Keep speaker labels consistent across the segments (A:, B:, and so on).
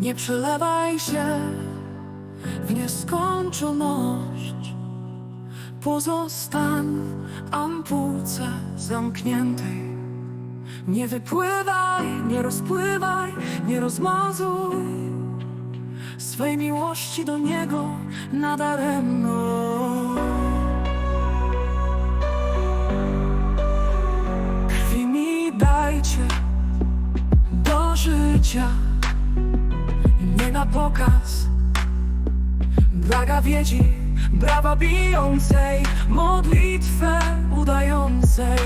A: Nie przelewaj się w nieskończoność. Pozostań w ampułce zamkniętej. Nie wypływaj, nie rozpływaj, nie rozmazuj. Swej miłości do Niego nadaremno życia. Nie na pokaz. Blaga wiedzi, brawa bijącej Modlitwę udającej.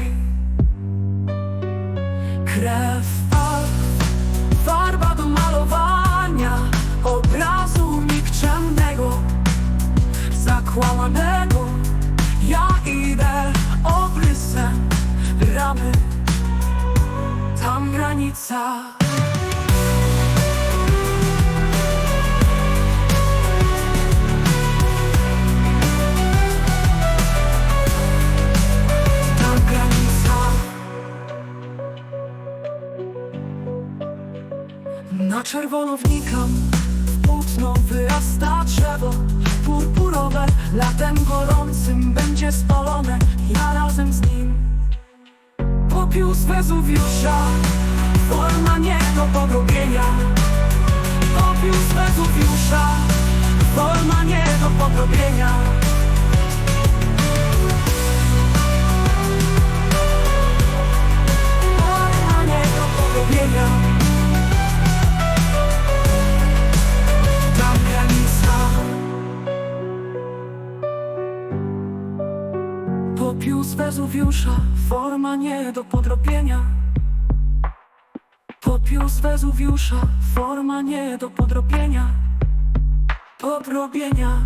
A: Krew, fal, farba do malowania Obrazu nikczemnego Zakłamanego. Ja idę obrysem ramy Tam granica Na czerwono wnikam płótno wyrasta drzewo. Purpurowe Latem gorącym będzie spalone. Ja razem z nim Popiół z Wezuwiusza. Forma nie do podrobienia Popiół z Wezuwiusza. Forma nie do podrobienia Popiół z Wezuwiusza Forma nie do podrobienia. Popiół z Wezuwiusza Forma nie do podrobienia. Podrobienia